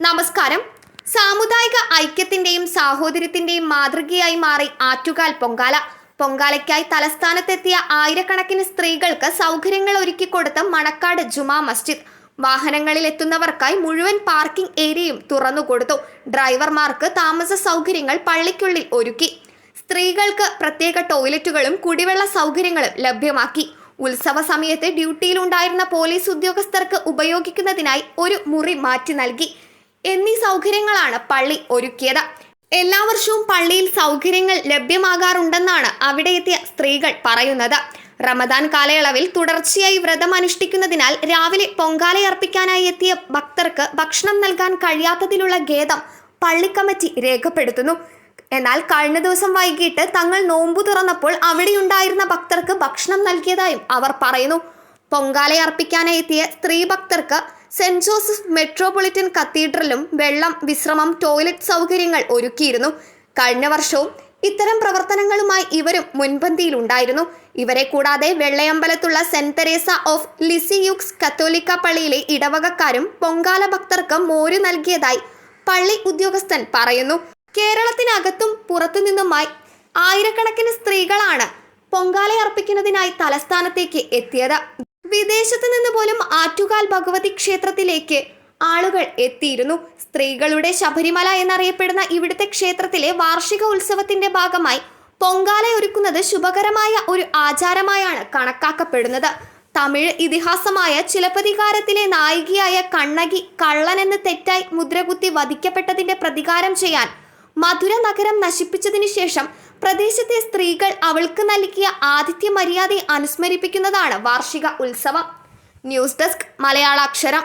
നമസ്കാരം. സാമുദായിക ഐക്യത്തിന്റെയും സാഹോദര്യത്തിന്റെയും മാതൃകയായി മാറി ആറ്റുകാൽ പൊങ്കാല. പൊങ്കാലയ്ക്കായി തലസ്ഥാനത്തെത്തിയ ആയിരക്കണക്കിന് സ്ത്രീകൾക്ക് സൗകര്യങ്ങൾ ഒരുക്കി കൊടുത്ത മണക്കാട് ജുമാ മസ്ജിദ്. വാഹനങ്ങളിൽ എത്തുന്നവർക്കായി മുഴുവൻ പാർക്കിംഗ് ഏരിയയും തുറന്നുകൊടുത്തു ഡ്രൈവർമാർക്ക് താമസ സൗകര്യങ്ങൾ പള്ളിക്കുള്ളിൽ ഒരുക്കി. സ്ത്രീകൾക്ക് പ്രത്യേക ടോയ്ലറ്റുകളും കുടിവെള്ള സൗകര്യങ്ങളും ലഭ്യമാക്കി. ഉത്സവ സമയത്ത് ഡ്യൂട്ടിയിലുണ്ടായിരുന്ന പോലീസ് ഉദ്യോഗസ്ഥർക്ക് ഉപയോഗിക്കുന്നതിനായി ഒരു മുറി മാറ്റി നൽകി. എന്നീ സൗകര്യങ്ങളാണ് പള്ളി ഒരുക്കിയത്. എല്ലാ വർഷവും പള്ളിയിൽ സൗകര്യങ്ങൾ ലഭ്യമാകാറുണ്ടെന്നാണ് അവിടെ എത്തിയ സ്ത്രീകൾ പറയുന്നത്. റമദാൻ കാലയളവിൽ തുടർച്ചയായി വ്രതം അനുഷ്ഠിക്കുന്നതിനാൽ രാവിലെ പൊങ്കാലയർപ്പിക്കാനായി എത്തിയ ഭക്തർക്ക് ഭക്ഷണം നൽകാൻ കഴിയാത്തതിലുള്ള ഖേദം പള്ളിക്കമ്മിറ്റി രേഖപ്പെടുത്തുന്നു. എന്നാൽ കഴിഞ്ഞ ദിവസം വൈകിട്ട് തങ്ങൾ നോമ്പു തുറന്നപ്പോൾ അവിടെയുണ്ടായിരുന്ന ഭക്തർക്ക് ഭക്ഷണം നൽകിയതായും അവർ പറയുന്നു. പൊങ്കാലയർപ്പിക്കാനായി എത്തിയ സ്ത്രീ ഭക്തർക്ക് സെന്റ് ജോസഫ് മെട്രോപൊളിറ്റൻ കത്തീഡ്രലും വെള്ളം വിശ്രമം ടോയ്ലറ്റ് സൗകര്യങ്ങൾ ഒരുക്കിയിരുന്നു. കഴിഞ്ഞ വർഷവും ഇത്തരം പ്രവർത്തനങ്ങളുമായി ഇവരും മുൻപന്തിയിലുണ്ടായിരുന്നു. ഇവരെ കൂടാതെ വെള്ളയമ്പലത്തുള്ള സെന്റ് തെരേസ ഓഫ് ലിസിയുക്സ് കത്തോലിക്ക പള്ളിയിലെ ഇടവകക്കാരും പൊങ്കാല ഭക്തർക്ക് മോര് നൽകിയതായി പള്ളി ഉദ്യോഗസ്ഥൻ പറയുന്നു. കേരളത്തിനകത്തും പുറത്തുനിന്നുമായി ആയിരക്കണക്കിന് സ്ത്രീകളാണ് പൊങ്കാല അർപ്പിക്കുന്നതിനായി തലസ്ഥാനത്തേക്ക് എത്തിയത്. വിദേശത്ത് നിന്ന് പോലും ആറ്റുകാൽ ഭഗവതി ക്ഷേത്രത്തിലേക്ക് ആളുകൾ എത്തിയിരുന്നു. സ്ത്രീകളുടെ ശബരിമല എന്നറിയപ്പെടുന്ന ഇവിടുത്തെ ക്ഷേത്രത്തിലെ വാർഷിക ഉത്സവത്തിന്റെ ഭാഗമായി പൊങ്കാല ഒരുക്കുന്നത് ശുഭകരമായ ഒരു ആചാരമായാണ് കണക്കാക്കപ്പെടുന്നത്. തമിഴ് ഇതിഹാസമായ ചിലപ്പതികാരത്തിലെ നായികയായ കണ്ണകി കള്ളനെന്ന് തെറ്റായി മുദ്രകുത്തി വധിക്കപ്പെട്ടതിന്റെ പ്രതികാരം ചെയ്യാൻ മധുര നഗരം നശിപ്പിച്ചതിനു ശേഷം പ്രദേശത്തെ സ്ത്രീകൾ അവൾക്ക് നൽകിയ ആതിഥ്യ മര്യാദയെ അനുസ്മരിപ്പിക്കുന്നതാണ് വാർഷിക ഉത്സവം. News desk Malayalaksharam.